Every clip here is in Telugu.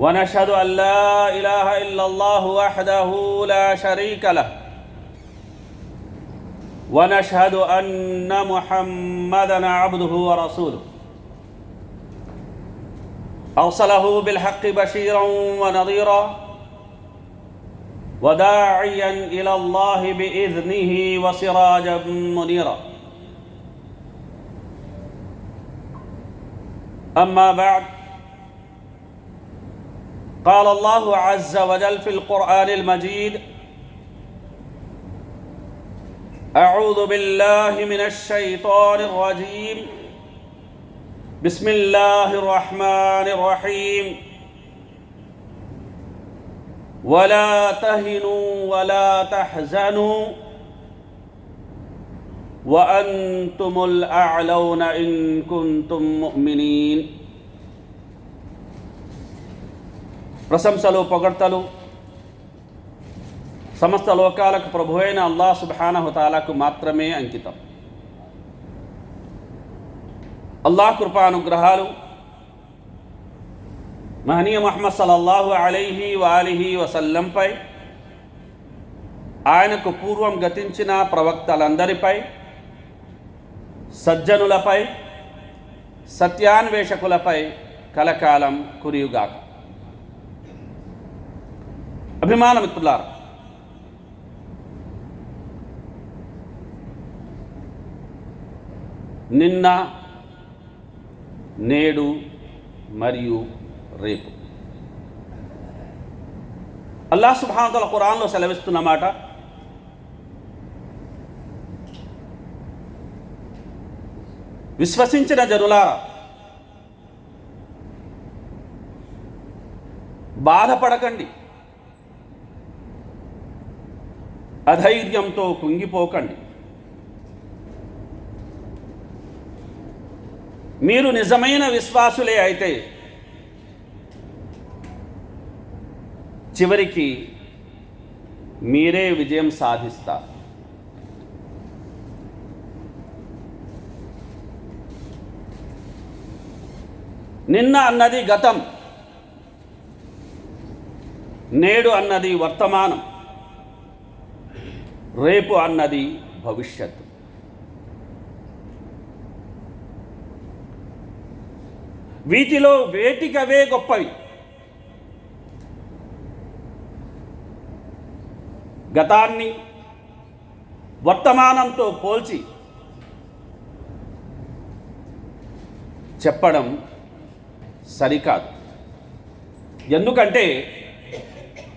ونشهد أن لا إله إلا الله وحده لا شريك له. ونشهد أن محمدا عبده ورسوله. أرسله بالحق بشيرا ونظيرا وداعيا إلى الله بإذنه وسراجا منيرا. أما بعد قال الله عز وجل في القرآن المجيد أعوذ بالله من الشيطان الرجيم. بسم الله الرحمن الرحيم. ولا تهنوا ولا تحزنوا. وأنتم الأعلون إن كنتم مؤمنين. ప్రశంసలు పొగడ్తలు. సమస్త లోకాలకు ప్రభు అయిన అల్లా సుబానహుతాలకు మాత్రమే అంకితం. అల్లాహ్ కృపానుగ్రహాలు మహనీయ మహమ్మద్ సలల్లాహు అలైహి వాలిహి వసల్లంపై ఆయనకు పూర్వం గతించిన ప్రవక్తలందరిపై సజ్జనులపై సత్యాన్వేషకులపై కలకాలం కురియుగాక. అభిమాన మిత్రులారా నిన్న నేడు మరియు రేపు. అల్లా సుభానతల ఖురాన్లో సెలవిస్తున్నమాట విశ్వసించిన జనులారా బాధపడకండి. అధైర్యంతో కుంగిపోకండి. మీరు నిజమైన విశ్వాసులే అయితే చివరికి మీరే విజయం సాధిస్తారు. నిన్న అన్నది గతం నేడు అన్నది వర్తమానం. రేపు అన్నది భవిష్యత్తు. వీటిలో వేటికవే గొప్పవి? గతాన్ని వర్తమానంతో పోల్చి చెప్పడం సరికాదు. ఎందుకంటే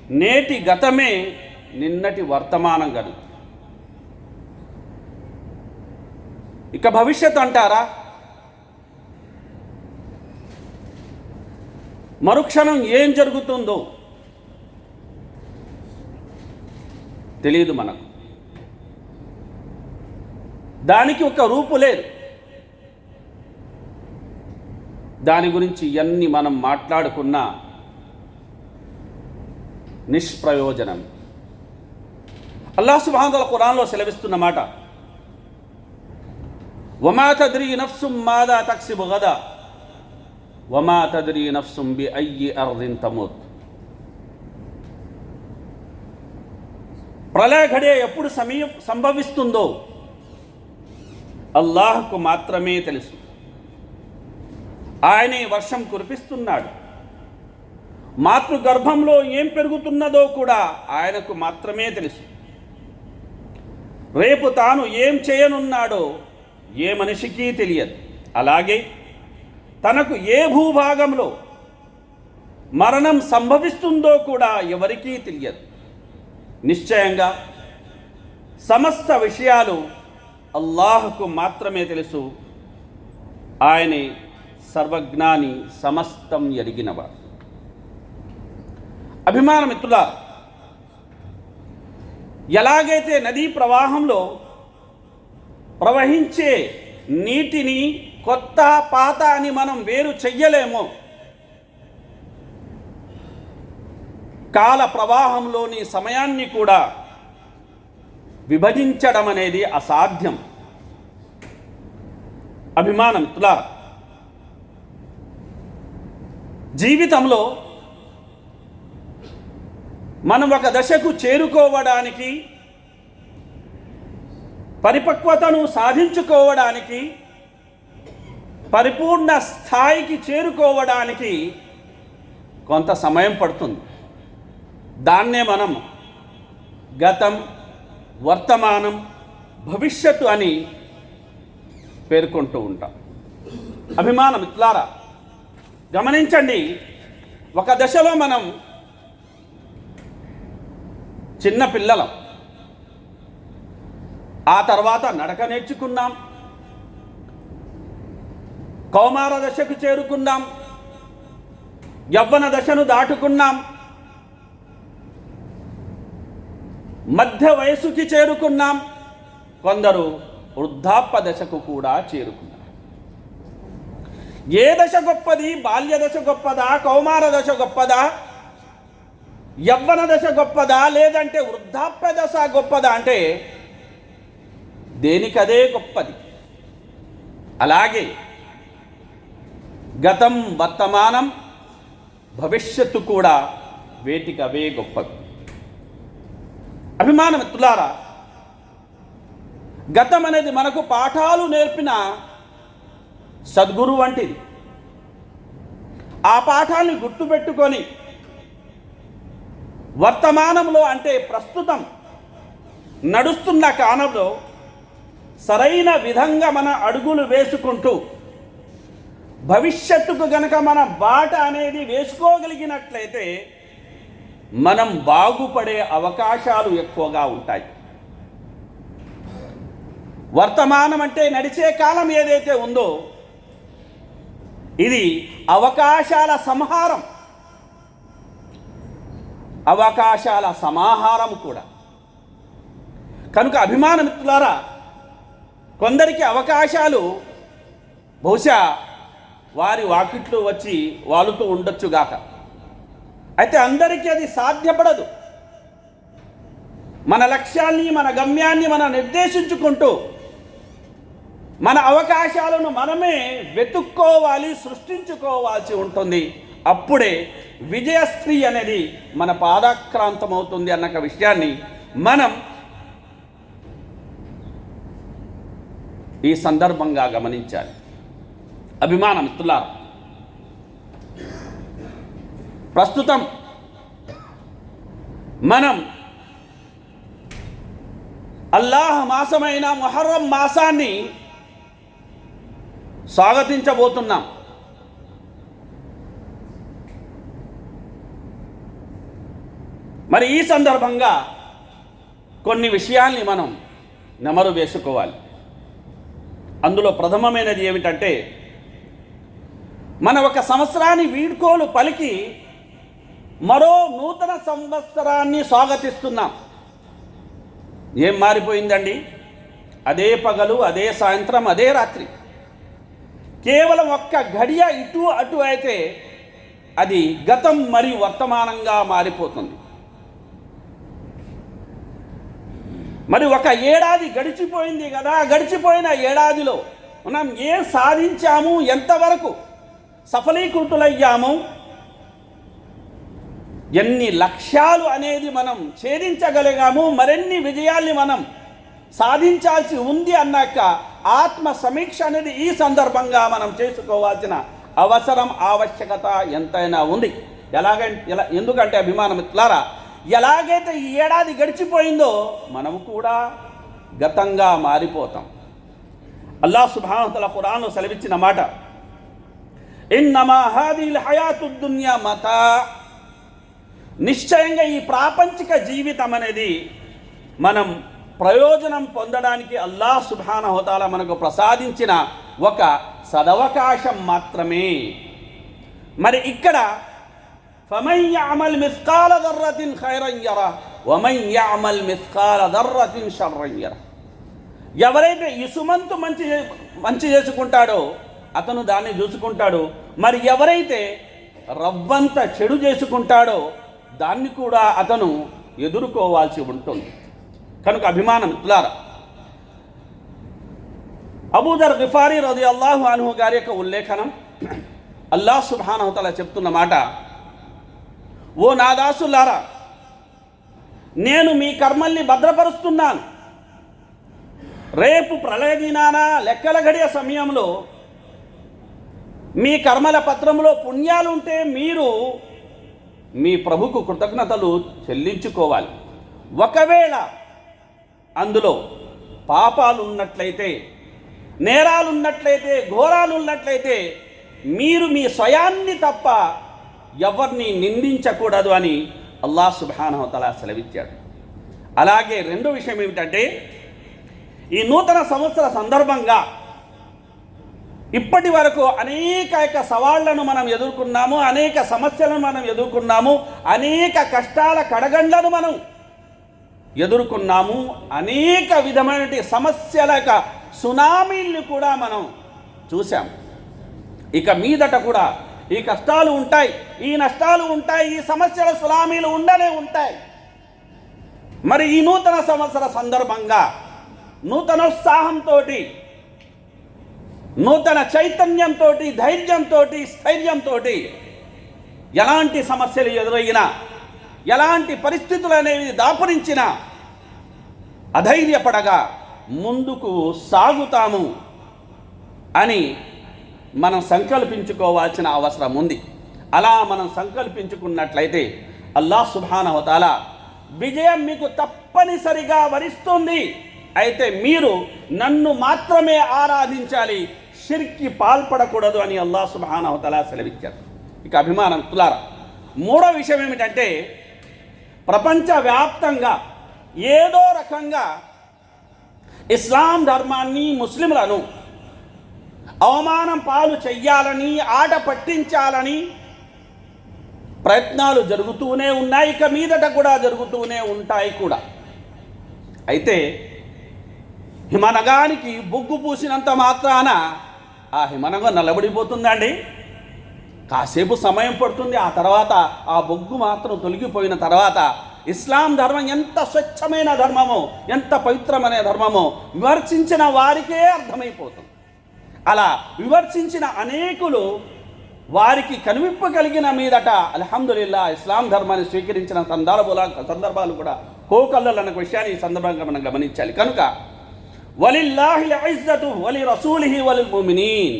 నేటి గతమే నిన్నటి వర్తమానం కనుక ఇక భవిష్యత్ అంటారా? మరుక్షణం ఏం జరుగుతుందో తెలియదు మనకు. దానికి ఒక రూపు లేదు. దాని గురించి ఎన్ని మనం మాట్లాడుకున్నా నిష్ప్రయోజనం. అల్లాహ్ సుబాంతుల ఖురాన్లో సెలవిస్తున్న మాట. వమా తద్రి నఫ్సుం మాదా తక్సిబు గదా? వమా తద్రి నఫ్సుం బి అయ్యి అర్దిన్ తమూత్. ప్రళయ ఘడియ ఎప్పుడు సమయం సంభవిస్తుందో అల్లాహకు మాత్రమే తెలుసు. ఆయనే వర్షం కురిపిస్తున్నాడు. మాతృగర్భంలో ఏం పెరుగుతున్నదో కూడా ఆయనకు మాత్రమే తెలుసు. రేపు తాను ఏం చేయనున్నాడో ఏ మనిషికి తెలియదు. అలాగే తనకు ఏ భూభాగంలో మరణం సంభవిస్తుందో కూడా ఎవరికీ తెలియదు. నిశ్చయంగా సమస్త విషయాలు అల్లాహకు మాత్రమే తెలుసు. ఆయనే సర్వజ్ఞాని సమస్తం ఎరిగినవాడు. అభిమానమిత్రుల ఎలాగైతే నదీ ప్రవాహంలో ప్రవహించే నీటిని కొత్త పాత అని మనం వేరు చెయ్యలేము కాల ప్రవాహంలోని సమయాన్ని కూడా విభజించడం అనేది అసాధ్యం. అభిమానం తులా జీవితంలో మనం ఒక దశకు చేరుకోవడానికి పరిపక్వతను సాధించుకోవడానికి పరిపూర్ణ స్థాయికి చేరుకోవడానికి కొంత సమయం పడుతుంది. దాన్నే మనం గతం వర్తమానం భవిష్యత్తు అని పేర్కొంటూ ఉంటాం. అభిమానం ఇట్లారా గమనించండి ఒక దశలో మనం చిన్న పిల్లలం. ఆ తర్వాత నడక నేర్చుకున్నాం. కౌమార దశకు చేరుకున్నాం. యవ్వన దశను దాటుకున్నాం. మధ్య వయసుకి చేరుకున్నాం. కొందరు వృద్ధాప్య దశకు కూడా చేరుకున్నారు. ఏ దశ గొప్పది? బాల్య దశ గొప్పదా? కౌమార దశ గొప్పదా? యవ్వన దశ గొప్పదా లేదంటే వృద్ధాప్య దశ గొప్పదా అంటే దేనికదే గొప్పది. అలాగే గతం వర్తమానం భవిష్యత్తు కూడా వేటికవే గొప్పవి. అభిమాన మిత్రులారా గతం అనేది మనకు పాఠాలు నేర్పిన సద్గురు వంటిది. ఆ పాఠాన్ని గుర్తుపెట్టుకొని వర్తమానంలో అంటే ప్రస్తుతం నడుస్తున్న కాలంలో సరైన విధంగా మన అడుగులు వేసుకుంటూ భవిష్యత్తుకు గనక మన బాట అనేది వేసుకోగలిగినట్లయితే మనం బాగుపడే అవకాశాలు ఎక్కువగా ఉంటాయి. వర్తమానం అంటే నడిచే కాలం ఏదైతే ఉందో ఇది అవకాశాల సంహారం. అవకాశాల సమాహారం కూడా. కనుక అభిమాన మిత్రులారా కొందరికి అవకాశాలు బహుశా వారి వాకిట్లో వచ్చి వాలుతూ ఉండొచ్చుగాక అయితే అందరికీ అది సాధ్యపడదు. మన లక్ష్యాన్ని మన గమ్యాన్ని మనం నిర్దేశించుకుంటూ మన అవకాశాలను మనమే వెతుక్కోవాలి సృష్టించుకోవాల్సి ఉంటుంది. అప్పుడే విజయశ్రీ అనేది మన పాదాక్రాంతమవుతుంది అన్న ఒక విషయాన్ని మనం ఈ సందర్భంగా గమనించాలి. అభిమాన మిత్రులారు ప్రస్తుతం మనం అల్లాహ్ మాసమైన మొహర్రం మాసాన్ని స్వాగతించబోతున్నాం. మరి ఈ సందర్భంగా కొన్ని విషయాల్ని మనం నెమరు వేసుకోవాలి. అందులో ప్రథమమైనది ఏమిటంటే మన ఒక సంవత్సరాన్ని వీడ్కోలు పలికి మరో నూతన సంవత్సరాన్ని స్వాగతిస్తున్నాం. ఏం మారిపోయిందండి? అదే పగలు అదే సాయంత్రం అదే రాత్రి. కేవలం ఒక్క గడియ ఇటు అటు అయితే అది గతం మరియు వర్తమానంగా మారిపోతుంది. మరి ఒక ఏడాది గడిచిపోయింది కదా గడిచిపోయిన ఏడాదిలో మనం ఏం సాధించాము? ఎంతవరకు సఫలీకృతులయ్యాము? ఎన్ని లక్ష్యాలు అనేది మనం ఛేదించగలిగాము? మరెన్ని విజయాల్ని మనం సాధించాల్సి ఉంది అన్నాక ఆత్మ సమీక్ష అనేది ఈ సందర్భంగా మనం చేసుకోవాల్సిన అవసరం ఆవశ్యకత ఎంతైనా ఉంది. ఎలాగంటే ఎలా ఎందుకంటే అభిమానం ఇట్లారా ఎలాగైతే ఈ ఏడాది గడిచిపోయిందో మనము కూడా గతంగా మారిపోతాం. అల్లా సుభానతల ఖురాన్లో సెలవిచ్చిన మాట దున్యా మత. నిశ్చయంగా ఈ ప్రాపంచిక జీవితం అనేది మనం ప్రయోజనం పొందడానికి అల్లాహ్ సుభానహోతాల మనకు ప్రసాదించిన ఒక సదవకాశం మాత్రమే. మరి ఇక్కడ ఫమన్ యఅమల్ మిస్కాల దర్రతిన్ ఖైరం యరా వమన్ యఅమల్ మిస్కాల దర్రతిన్ షర్రం యరా ఎవరైతే ఇసుమంతు మంచి మంచి చేసుకుంటాడో అతను దాన్ని చూసుకుంటాడు. మరి ఎవరైతే రవ్వంత చెడు చేసుకుంటాడో దాన్ని కూడా అతను ఎదుర్కోవాల్సి ఉంటుంది. కనుక అభిమానం ఇట్లారా. అబూదర్ గిఫారీ రది అల్లాహు అనుహు గారి యొక్క ఉల్లేఖనం అల్లాహ్ సుబానహతల చెప్తున్న మాట ఓ నా దాసులారా నేను మీ కర్మల్ని భద్రపరుస్తున్నాను. రేపు ప్రళయ దినాన లెక్కల గడియ సమయంలో మీ కర్మల పత్రంలో పుణ్యాలు ఉంటే మీరు మీ ప్రభుకు కృతజ్ఞతలు చెల్లించుకోవాలి. ఒకవేళ అందులో పాపాలు ఉన్నట్లయితే నేరాలు ఉన్నట్లయితే ఘోరాలు ఉన్నట్లయితే మీరు మీ స్వయాన్ని తప్ప ఎవరిని నిందించకూడదు అని అల్లాహ్ సుబానవతల సెలవిచ్చాడు. అలాగే రెండో విషయం ఏమిటంటే ఈ నూతన సంవత్సర సందర్భంగా ఇప్పటి వరకు అనేక యొక్క సవాళ్ళను మనం ఎదుర్కొన్నాము అనేక సమస్యలను మనం ఎదుర్కొన్నాము అనేక కష్టాల కడగండ్లను మనం ఎదుర్కొన్నాము అనేక విధమైన సమస్యల యొక్క సునామీల్ని కూడా మనం చూసాం ఇక మీదట కూడా ఈ కష్టాలు ఉంటాయి ఈ నష్టాలు ఉంటాయి ఈ సమస్యల సునామీలు ఉండనే ఉంటాయి. మరి ఈ నూతన సంవత్సర సందర్భంగా నూతనోత్సాహంతో నూతన చైతన్యంతో ధైర్యంతో స్థైర్యంతో ఎలాంటి సమస్యలు ఎదురయ్యినా ఎలాంటి పరిస్థితులు అనేవి దాపురించినా అధైర్యపడగా ముందుకు సాగుతాము అని మనం సంకల్పించుకోవాల్సిన అవసరం ఉంది. అలా మనం సంకల్పించుకున్నట్లయితే అల్లాహ్ సుభానవతాల విజయం మీకు తప్పనిసరిగా వరిస్తుంది. అయితే మీరు నన్ను మాత్రమే ఆరాధించాలి షిర్కి పాల్పడకూడదు అని అల్లాహ్ సుభానవతల సెలవిచ్చారు. ఇక అభిమానం తులారా మూడో విషయం ఏమిటంటే ప్రపంచవ్యాప్తంగా ఏదో రకంగా ఇస్లాం ధర్మాన్ని ముస్లింలను అవమానం పాలు చెయ్యాలని ఆట పట్టించాలని ప్రయత్నాలు జరుగుతూనే ఉన్నాయి. ఇక మీదట కూడా జరుగుతూనే ఉంటాయి కూడా. అయితే హిమనగానికి బొగ్గు పూసినంత మాత్రాన ఆ హిమనగం నలబడిపోతుందండి కాసేపు సమయం పడుతుంది. ఆ తర్వాత ఆ బొగ్గు మాత్రం తొలగిపోయిన తర్వాత ఇస్లాం ధర్మం ఎంత స్వచ్ఛమైన ధర్మమో ఎంత పవిత్రమైన ధర్మమో విమర్శించిన వారికే అర్థమైపోతుంది. అలా విమర్శించిన అనేకులు వారికి కనువిప్పు కలిగిన మీదట అల్హమ్దులిల్లా ఇస్లాం ధర్మాన్ని స్వీకరించిన సందర్భాల సందర్భాలు కూడా కోకల్లలు అన్న విషయాన్ని ఈ సందర్భంగా మనం గమనించాలి. కనుక వలిల్లాహిల్ ఇజ్జతు వలి రసూలిహి వలిల్ ముమినీన్.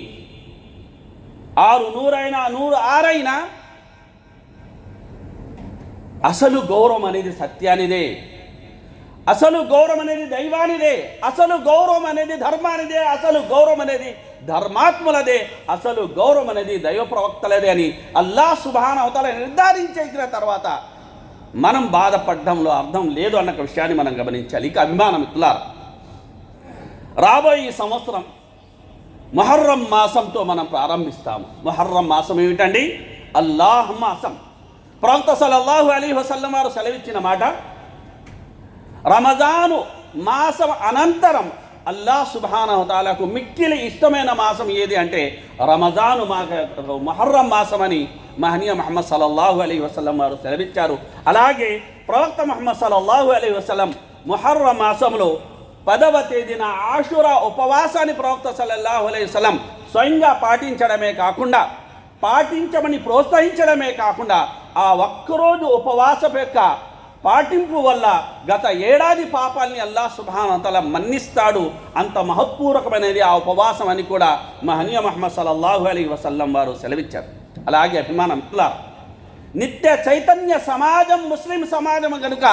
ఆరు నూరైనా నూరు ఆరైనా అసలు గౌరవం అనేది సత్యానిదే. అసలు గౌరవం అనేది దైవానిదే. అసలు గౌరవం అనేది ధర్మానిదే. అసలు గౌరవం అనేది ధర్మాత్ములదే అసలు గౌరవం అనేది దైవ ప్రవక్తలదే అని అల్లా సుభాన అవతల నిర్ధారించేసిన తర్వాత మనం బాధపడడంలో అర్థం లేదు అన్న విషయాన్ని మనం గమనించాలి. ఇక అభిమానం ఇట్లా రాబోయే సంవత్సరం మొహర్రం మాసంతో మనం ప్రారంభిస్తాము. మొహర్రం మాసం ఏమిటండి? అల్లాహ్ మాసం. ప్రవక్త సలల్లాహు అలీ వసల్లం వారు సెలవిచ్చిన మాట రమజాను మాసం అనంతరం అల్లాహ్ సుబానహతాలకు మిక్కిలి ఇష్టమైన మాసం ఏది అంటే రమజాను మా మొహర్రం మాసం అని మహనీయ మహమ్మద్ సల్లల్లాహు అలీ వసలం వారు సెలవిచ్చారు. అలాగే ప్రవక్త మహమ్మద్ సల్లల్లాహు అలీ వసలం మొహర్రం మాసంలో పదవ తేదీన ఆషురా ఉపవాసాన్ని ప్రవక్త సల్లల్లాహు అలీ వసలం స్వయంగా పాటించడమే కాకుండా పాటించమని ప్రోత్సహించడమే కాకుండా ఆ ఒక్కరోజు ఉపవాసం యొక్క పాటింపు వల్ల గత ఏడాది పాపాల్ని అల్లా సుభానతల మన్నిస్తాడు. అంత మహత్పూర్వకమైనది ఆ ఉపవాసం అని కూడా మహనీయ మహమ్మద్ సల్లల్లాహు అలీ వసల్లం వారు సెలవిచ్చారు. అలాగే అభిమానం ఇట్లా నిత్య చైతన్య సమాజం ముస్లిం సమాజం కనుక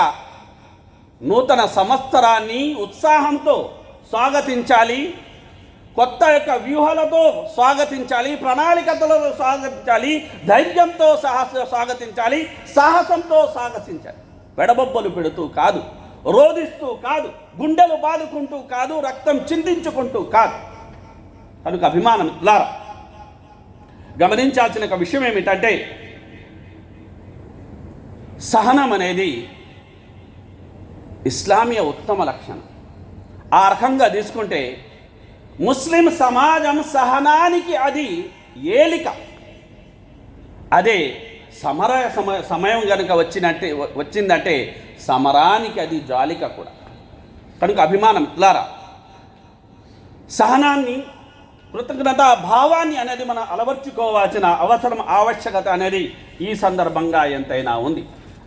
నూతన సంవత్సరాన్ని ఉత్సాహంతో స్వాగతించాలి కొత్త యొక్క వ్యూహాలతో స్వాగతించాలి ప్రణాళికతలతో స్వాగతించాలి ధైర్యంతో సాహస స్వాగతించాలి సాహసంతో స్వాగతించాలి పెడబొబ్బలు పెడుతూ కాదు రోధిస్తూ కాదు గుండెలు బాదుకుంటూ కాదు రక్తం చిందించుకుంటూ కాదు. కనుక అభిమానం లారా గమనించాల్సిన ఒక విషయం ఏమిటంటే సహనం అనేది ఇస్లామీయ ఉత్తమ లక్షణం. ఆ రకంగా తీసుకుంటే ముస్లిం సమాజం సహనానికి అది ఏలిక. అదే సమర సమ సమయం కనుక వచ్చినట్టే వచ్చిందంటే సమరానికి అది జాలిక కూడా. కనుక అభిమానం ఇట్లారా సహనాన్ని కృతజ్ఞత భావాన్ని అనేది మనం అలవర్చుకోవాల్సిన అవసరం ఆవశ్యకత అనేది ఈ సందర్భంగా ఎంతైనా ఉంది.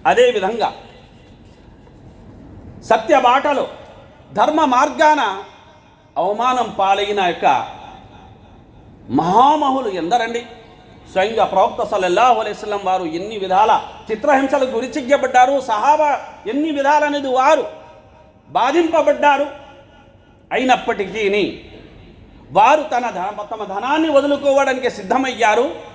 అదేవిధంగా సత్య బాటలో ధర్మ మార్గాన అవమానం పాలైన యొక్క మహామహులు ఎందరండి? స్వయంగా ప్రవక్త సల్లల్లాహు అలైస్లం వారు ఎన్ని విధాల చిత్రహింసలకు గురిచిగ్గబడ్డారు సహాబా ఎన్ని విధాలనేది వారు బాధింపబడ్డారు. అయినప్పటికీ వారు తన తమ ధనాన్ని వదులుకోవడానికి సిద్ధమయ్యారు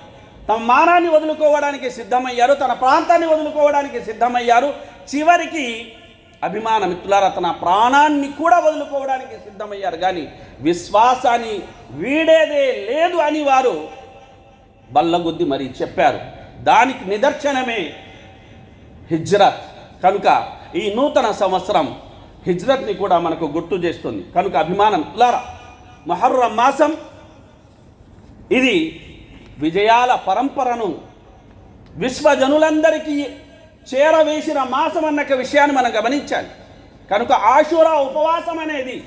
తమ మానాన్ని వదులుకోవడానికి సిద్ధమయ్యారు తన ప్రాంతాన్ని వదులుకోవడానికి సిద్ధమయ్యారు. చివరికి అభిమాన మిత్రులారా తన ప్రాణాన్ని కూడా వదులుకోవడానికి సిద్ధమయ్యారు. కానీ విశ్వాసాన్ని వీడేదే లేదు అని వారు బల్లగొద్ది మరి చెప్పారు. దానికి నిదర్శనమే హిజ్రత్. కనుక ఈ నూతన సంవత్సరం హిజ్రత్ని కూడా మనకు గుర్తు చేస్తుంది. కనుక అభిమానం లారా మొహర్రం మాసం ఇది విజయాల పరంపరను విశ్వజనులందరికీ చేరవేసిన మాసం అన్న విషయాన్ని మనం గమనించాలి. కనుక ఆశూరా ఉపవాసం అనేది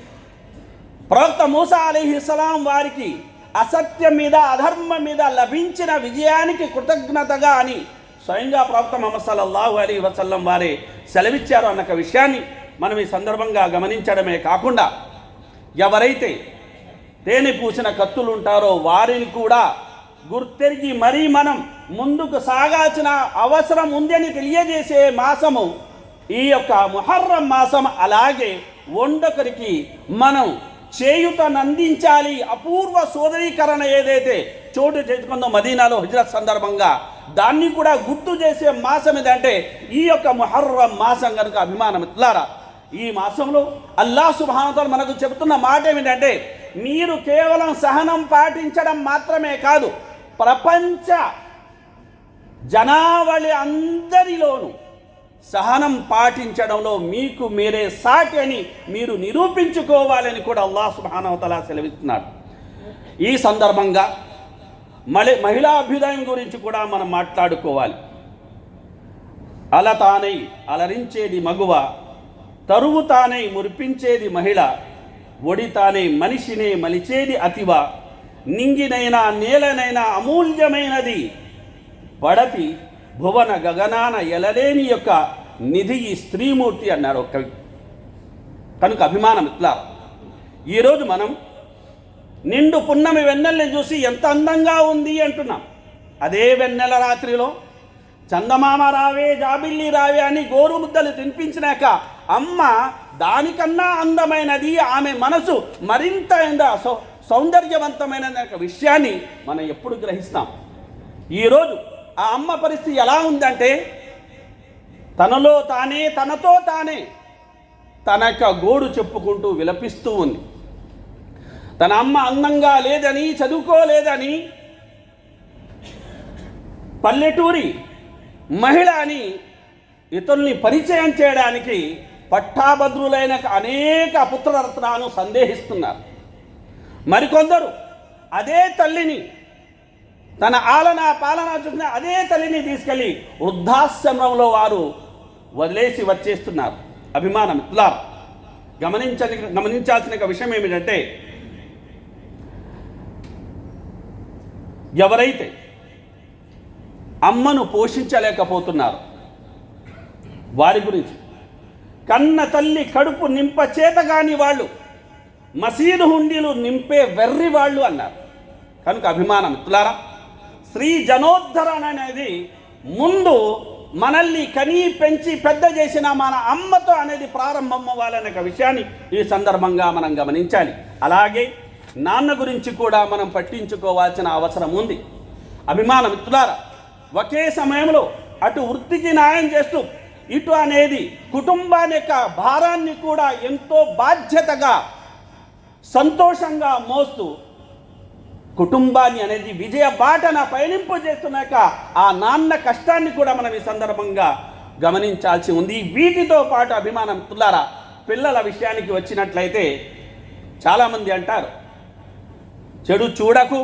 ప్రవక్త మూసా అలీహిస్సలాం వారికి అసత్యం మీద అధర్మం మీద లభించిన విజయానికి కృతజ్ఞతగా అని స్వయంగా ప్రవక్త మహమ్మద్ సల్లల్లాహు అలీ వసల్లం వారే సెలవిచ్చారు అన్న విషయాన్ని మనం ఈ సందర్భంగా గమనించడమే కాకుండా ఎవరైతే తేనె పూసిన కత్తులు ఉంటారో వారిని కూడా గుర్తెరిగి మరీ మనం ముందుకు సాగాల్సిన అవసరం ఉందని తెలియజేసే మాసము ఈ యొక్క ముహర్రం మాసం అలాగే వండొకరికి మనం చేయుటనందించాలి అపూర్వ సోదరీకరణ ఏదైతే చోటు చేసుకుందో మదీనాలో హిజ్రత్ సందర్భంగా దాన్ని కూడా గుర్తు చేసే మాసం ఏదంటే ఈ యొక్క ముహర్రం మాసం కనుక అభిమానం ఇట్లారా ఈ మాసంలో అల్లా సుభానతలు మనకు చెబుతున్న మాట ఏమిటంటే మీరు కేవలం సహనం పాటించడం మాత్రమే కాదు ప్రపంచ జనావళి అందరిలోనూ సహనం పాటించడంలో మీకు మీరే సాటి అని మీరు నిరూపించుకోవాలని కూడా అల్లా సుబానవతలా సెలవిస్తున్నాడు. ఈ సందర్భంగా మళ్ళీ మహిళా అభ్యుదయం గురించి కూడా మనం మాట్లాడుకోవాలి. అలతానై అలరించేది మగువ తరువు తానై మురిపించేది మహిళ ఒడి తానే మనిషినే మలిచేది అతివ నింగినైనా నేలనైనా అమూల్యమైనది పడతి భువన గగనాన ఎలలేని యొక్క నిధి ఈ స్త్రీమూర్తి అన్నారు ఒక కవి. కనుక అభిమానం ఇట్లా. ఈరోజు మనం నిండు పున్నమి వెన్నెల్ని చూసి ఎంత అందంగా ఉంది అంటున్నాం. అదే వెన్నెల రాత్రిలో చందమామ రావే జాబిల్లి రావే అని గోరుముద్దలు తినిపించినాక అమ్మ దానికన్నా అందమైనది ఆమె మనసు మరింత ఏందా? సౌ సౌందర్యవంతమైన ఒక విషయాన్ని మనం ఎప్పుడు గ్రహిస్తాం. ఈరోజు ఆ అమ్మ పరిస్థితి ఎలా ఉందంటే తనలో తానే తనతో తానే తన యొక్క గోడు చెప్పుకుంటూ విలపిస్తూ ఉంది. తన అమ్మ అందంగా లేదని చదువుకోలేదని పల్లెటూరి మహిళ అని ఇతరుల్ని పరిచయం చేయడానికి పట్టాభద్రులైన అనేక పుత్రరత్నాలను సందేహిస్తున్నారు. మరికొందరు అదే తల్లిని తన ఆలన పాలన చూసిన అదే తల్లిని తీసుకెళ్ళి వృద్ధాశ్రమంలో వారు వదిలేసి వచ్చేస్తున్నారు. అభిమానం ఇట్లా గమనించని గమనించాల్సిన విషయం ఏమిటంటే ఎవరైతే అమ్మను పోషించలేకపోతున్నారు వారి గురించి. కన్న తల్లి కడుపు నింప చేతగాని వాళ్ళు మసీదు హుండీలు నింపే వెర్రి వాళ్ళు అన్నారు. కనుక అభిమానం ఇట్లారా స్త్రీ జనోద్ధరణ అనేది ముందు మనల్ని కనీ పెంచి పెద్ద చేసిన మన అమ్మతో అనేది ప్రారంభం అవ్వాలనే ఒక విషయాన్ని ఈ సందర్భంగా మనం గమనించాలి. అలాగే నాన్న గురించి కూడా మనం పట్టించుకోవాల్సిన అవసరం ఉంది. అభిమాన మిత్రులారా ఒకే సమయంలో అటు వృత్తికి న్యాయం చేస్తూ ఇటు అనేది కుటుంబాన్ని యొక్క భారాన్ని కూడా ఎంతో బాధ్యతగా సంతోషంగా మోస్తూ కుటుంబాన్ని అనేది విజయ బాటన పయనింపు చేస్తున్నాక ఆ నాన్న కష్టాన్ని కూడా మనం ఈ సందర్భంగా గమనించాల్సి ఉంది. వీటితో పాటు అభిమానం తుల్లారా పిల్లల విషయానికి వచ్చినట్లయితే చాలామంది అంటారు చెడు చూడకు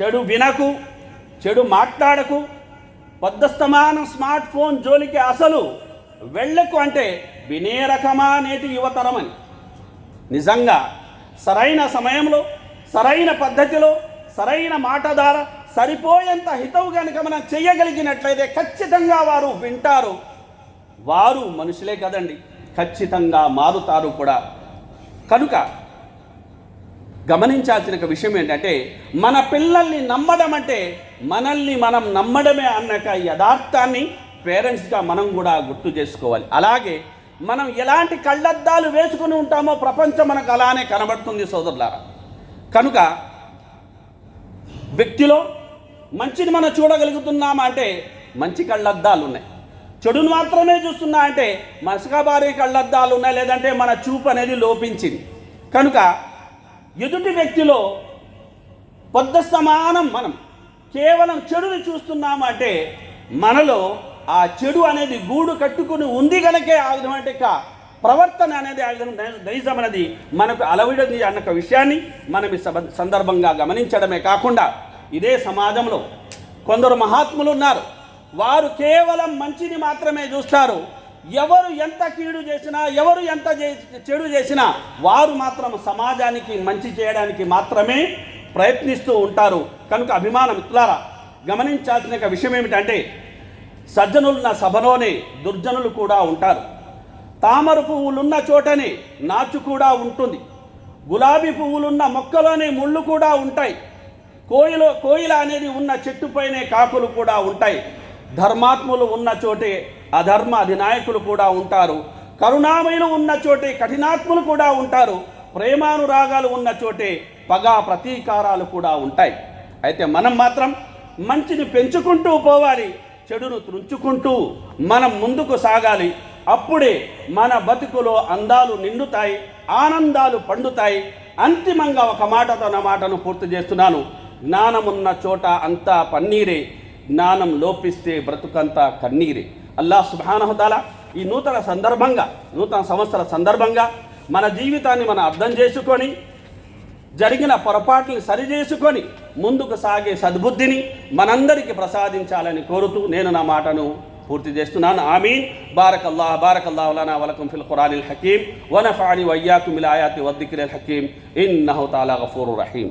చెడు వినకు చెడు మాట్లాడకు పొద్దస్తమాన స్మార్ట్ ఫోన్ జోలికి అసలు వెళ్ళకు అంటే వినే రకమా నేటి యువతరమని నిజంగా సరైన సమయంలో సరైన పద్ధతిలో సరైన మాట ద్వారా సరిపోయేంత హితవు కనుక మనం చెయ్యగలిగినట్లయితే ఖచ్చితంగా వారు వింటారు. వారు మనుషులే కదండి. ఖచ్చితంగా మారుతారు కూడా. కనుక గమనించాల్సిన విషయం ఏంటంటే మన పిల్లల్ని నమ్మడం అంటే మనల్ని మనం నమ్మడమే అన్నక యథార్థాన్ని పేరెంట్స్గా మనం కూడా గుర్తు చేసుకోవాలి. అలాగే మనం ఎలాంటి కళ్ళద్దాలు వేసుకుని ఉంటామో ప్రపంచం మనకు అలానే కనబడుతుంది సోదరులారా. కనుక వ్యక్తిలో మంచిని మనం చూడగలుగుతున్నామా అంటే మంచి కళ్ళద్దాలు ఉన్నాయి చెడును మాత్రమే చూస్తున్నా అంటే మసకబారి కళ్ళద్దాలు ఉన్నాయి లేదంటే మన చూపు అనేది లోపించింది. కనుక ఎదుటి వ్యక్తిలో పొద్ద సమానం మనం కేవలం చెడుని చూస్తున్నామంటే మనలో ఆ చెడు అనేది గూడు కట్టుకుని ఉంది గనకే ఆ విధమైన యొక్క ప్రవర్తన అనేది ఆ నైజం అనేది మనకు అలవిడది అన్న ఒక విషయాన్ని మనం ఈ సబ- సందర్భంగా గమనించడమే కాకుండా ఇదే సమాజంలో కొందరు మహాత్ములు ఉన్నారు. వారు కేవలం మంచిని మాత్రమే చూస్తారు. ఎవరు ఎంత కీడు చేసినా ఎవరు ఎంత చెడు చేసినా వారు మాత్రం సమాజానికి మంచి చేయడానికి మాత్రమే ప్రయత్నిస్తూ ఉంటారు. కనుక అభిమానం ఇట్లారా గమనించాల్సిన విషయం ఏమిటంటే సజ్జనులు నా సభలోనే దుర్జనులు కూడా ఉంటారు. తామర పువ్వులున్న చోటనే నాచు కూడా ఉంటుంది. గులాబీ పువ్వులున్న మొక్కలోనే ముళ్ళు కూడా ఉంటాయి. కోయిలో కోయిల అనేది ఉన్న చెట్టుపైనే కాకులు కూడా ఉంటాయి. ధర్మాత్ములు ఉన్న చోటే అధర్మ అధినాయకులు కూడా ఉంటారు. కరుణామయులు ఉన్న చోటే కఠినాత్ములు కూడా ఉంటారు. ప్రేమానురాగాలు ఉన్న చోటే పగా ప్రతీకారాలు కూడా ఉంటాయి. అయితే మనం మాత్రం మంచిని పెంచుకుంటూ పోవాలి చెడును త్రుంచుకుంటూ మనం ముందుకు సాగాలి. అప్పుడే మన బతుకులో అందాలు నిండుతాయి ఆనందాలు పండుతాయి. అంతిమంగా ఒక మాటతో నా మాటను పూర్తి చేస్తున్నాను. జ్ఞానమున్న చోట అంతా పన్నీరే జ్ఞానం లోపిస్తే బ్రతుకంతా కన్నీరే. అల్లా సుబానహతాల ఈ నూతన సందర్భంగా నూతన సంవత్సర సందర్భంగా మన జీవితాన్ని మనం అర్థం చేసుకొని జరిగిన పొరపాట్లను సరిచేసుకొని ముందుకు సాగే సద్బుద్ధిని మనందరికీ ప్రసాదించాలని కోరుతూ నేను నా మాటను పూర్తి చేస్తున్నాను ఆమీన్ Barack Allah Barack Allah లనా వలకం fill ఖురానిల్ Hakim వనఫాని వయ్యాకుమిల్ ఆయాతి వద్దికిల్ హకీం ఇన్నహు తాలా గఫూరు రహీం